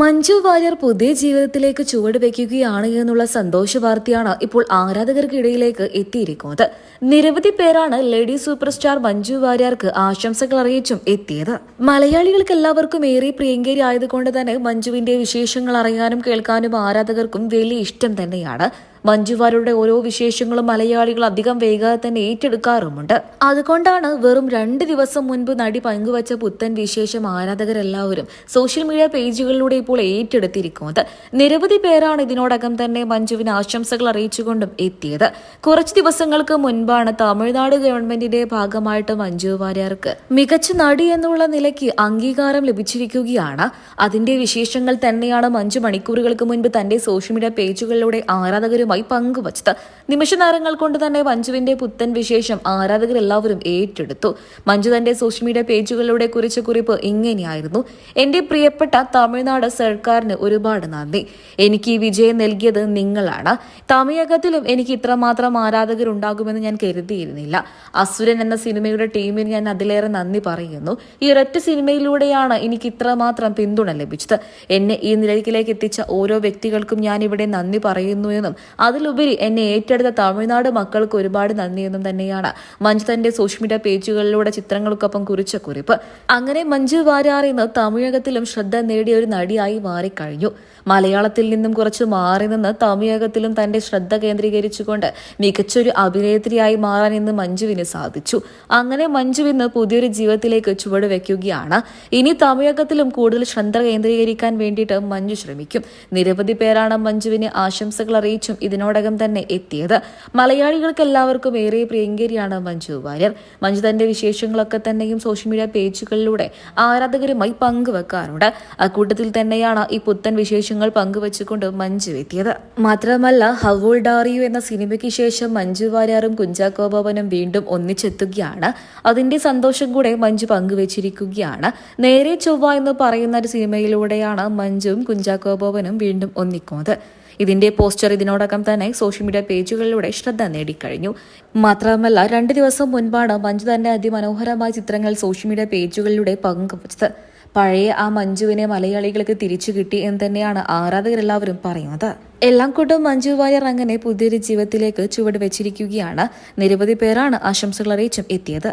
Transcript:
മഞ്ജു വാര്യർ പുതിയ ജീവിതത്തിലേക്ക് ചുവട് വയ്ക്കുകയാണ് എന്നുള്ള സന്തോഷ വാർത്തയാണ് ഇപ്പോൾ ആരാധകർക്കിടയിലേക്ക് എത്തിയിരിക്കുന്നത്. നിരവധി പേരാണ് ലേഡി സൂപ്പർ സ്റ്റാർ മഞ്ജു വാര്യർക്ക് ആശംസകൾ അറിയിച്ചും എത്തിയത്. മലയാളികൾക്ക് എല്ലാവർക്കും ഏറെ പ്രിയങ്കരി ആയതുകൊണ്ട് തന്നെ മഞ്ജുവിന്റെ വിശേഷങ്ങൾ അറിയാനും കേൾക്കാനും ആരാധകർക്കും വലിയ ഇഷ്ടം തന്നെയാണ്. മഞ്ജുവാരുടെ ഓരോ വിശേഷങ്ങളും മലയാളികൾ അധികം വേഗം തന്നെ ഏറ്റെടുക്കാറുമുണ്ട്. അതുകൊണ്ടാണ് വെറും രണ്ട് ദിവസം മുൻപ് നടി പങ്കുവച്ച പുത്തൻ വിശേഷം ആരാധകരെല്ലാവരും സോഷ്യൽ മീഡിയ പേജുകളിലൂടെ ഇപ്പോൾ ഏറ്റെടുത്തിരിക്കുന്നത്. നിരവധി പേരാണ് ഇതിനോടകം തന്നെ മഞ്ജുവിന് ആശംസകൾ അറിയിച്ചുകൊണ്ടും എത്തിയത്. കുറച്ച് ദിവസങ്ങൾക്ക് മുൻപാണ് തമിഴ്നാട് ഗവൺമെന്റിന്റെ ഭാഗമായിട്ട് മഞ്ജു വാര്യർക്ക് മികച്ച നടി എന്നുള്ള നിലയ്ക്ക് അംഗീകാരം ലഭിച്ചിരിക്കുകയാണ്. അതിന്റെ വിശേഷങ്ങൾ തന്നെയാണ് മഞ്ജു മണിക്കൂറുകൾക്ക് മുൻപ് തന്റെ സോഷ്യൽ മീഡിയ പേജുകളിലൂടെ ആരാധകരുമായി പങ്കുവച്ചത്. നിമിഷ നേരങ്ങൾ കൊണ്ട് തന്നെ മഞ്ജുവിന്റെ പുത്തൻ വിശേഷം ആരാധകർ എല്ലാവരും ഏറ്റെടുത്തു. മഞ്ജു തന്റെ സോഷ്യൽ മീഡിയ പേജുകളിലൂടെ കുറിച്ച കുറിപ്പ് ഇങ്ങനെയായിരുന്നു. എന്റെ പ്രിയപ്പെട്ട തമിഴ്നാട് സർക്കാരിന് ഒരുപാട് നന്ദി. എനിക്ക് ഈ വിജയം നൽകിയത് നിങ്ങളാണ്. തമിഴകത്തിലും എനിക്ക് ഇത്രമാത്രം ആരാധകർ ഉണ്ടാകുമെന്ന് ഞാൻ കരുതിയിരുന്നില്ല. അസുരൻ എന്ന സിനിമയുടെ ടീമിന് ഞാൻ അതിലേറെ നന്ദി പറയുന്നു. ഈ ഒരൊറ്റ സിനിമയിലൂടെയാണ് എനിക്ക് ഇത്രമാത്രം പിന്തുണ ലഭിച്ചത്. എന്നെ ഈ നിലയിലേക്ക് എത്തിച്ച ഓരോ വ്യക്തികൾക്കും ഞാൻ ഇവിടെ നന്ദി പറയുന്നു എന്നും അതിലുപരി എന്നെ ഏറ്റെടുത്ത തമിഴ്നാട് മക്കൾക്ക് ഒരുപാട് നന്ദിയെന്നും തന്നെയാണ് മഞ്ജു തന്റെ സോഷ്യൽ മീഡിയ പേജുകളിലൂടെ ചിത്രങ്ങൾക്കൊപ്പം കുറിച്ച കുറിപ്പ്. അങ്ങനെ മഞ്ജു വാര്യാർ ഇന്ന് തമിഴകത്തിലും ശ്രദ്ധ നേടിയ ഒരു നടിയായി മാറിക്കഴിഞ്ഞു. മലയാളത്തിൽ നിന്നും കുറച്ച് മാറി നിന്ന് തമിഴകത്തിലും തന്റെ ശ്രദ്ധ കേന്ദ്രീകരിച്ചുകൊണ്ട് മികച്ചൊരു അഭിനേത്രിയായി മാറാൻ ഇന്ന് മഞ്ജുവിന് സാധിച്ചു. അങ്ങനെ മഞ്ജു ഇന്ന് പുതിയൊരു ജീവിതത്തിലേക്ക് ചുവട് വെക്കുകയാണ് ഇനി തമിഴകത്തിലും കൂടുതൽ ശ്രദ്ധ കേന്ദ്രീകരിക്കാൻ വേണ്ടിയിട്ട് മഞ്ജു ശ്രമിക്കും. നിരവധി പേരാണ് മഞ്ജുവിന് ആശംസകൾ അറിയിച്ചും ഇതിനോടകം തന്നെ എത്തിയത്. മലയാളികൾക്ക് എല്ലാവർക്കും ഏറെ പ്രിയങ്കരിയാണ് മഞ്ജു വാര്യർ. മഞ്ജു തന്റെ വിശേഷങ്ങളൊക്കെ തന്നെയും സോഷ്യൽ മീഡിയ പേജുകളിലൂടെ ആരാധകരുമായി പങ്കുവെക്കാറുണ്ട്. അക്കൂട്ടത്തിൽ തന്നെയാണ് ഈ പുത്തൻ വിശേഷങ്ങൾ പങ്കുവച്ചുകൊണ്ട് മഞ്ജു എത്തിയത്. മാത്രമല്ല ഹവോൾ ഡാറിയു എന്ന സിനിമയ്ക്ക് ശേഷം മഞ്ജു വാര്യറും കുഞ്ചാക്കോ ഭവനും വീണ്ടും ഒന്നിച്ചെത്തുകയാണ്. അതിന്റെ സന്തോഷം കൂടെ മഞ്ജു പങ്കുവച്ചിരിക്കുകയാണ്. നേരെ ചൊവ്വ എന്ന് പറയുന്ന ഒരു സിനിമയിലൂടെയാണ് മഞ്ജുവും കുഞ്ചാക്കോ ബോബനും വീണ്ടും ഒന്നിക്കുന്നത്. ഇതിന്റെ പോസ്റ്റർ ഇതിനോടകം തന്നെ സോഷ്യൽ മീഡിയ പേജുകളിലൂടെ ശ്രദ്ധ നേടിക്കഴിഞ്ഞു. മാത്രമല്ല രണ്ട് ദിവസം മുൻപാണ് മഞ്ജു തന്നെ അതിമനോഹരമായ ചിത്രങ്ങൾ സോഷ്യൽ മീഡിയ പേജുകളിലൂടെ പങ്കുവച്ചത്. പഴയ ആ മഞ്ജുവിനെ മലയാളികൾക്ക് തിരിച്ചു കിട്ടി എന്ന് തന്നെയാണ് ആരാധകരെല്ലാവരും പറയുന്നത്. എല്ലാം കൊണ്ടും മഞ്ജു വാര്യർ അങ്ങനെ പുതിയൊരു ജീവിതത്തിലേക്ക് ചുവട് വെച്ചിരിക്കുകയാണ്. നിരവധി പേരാണ് ആശംസകൾ അറിയിച്ചും എത്തിയത്.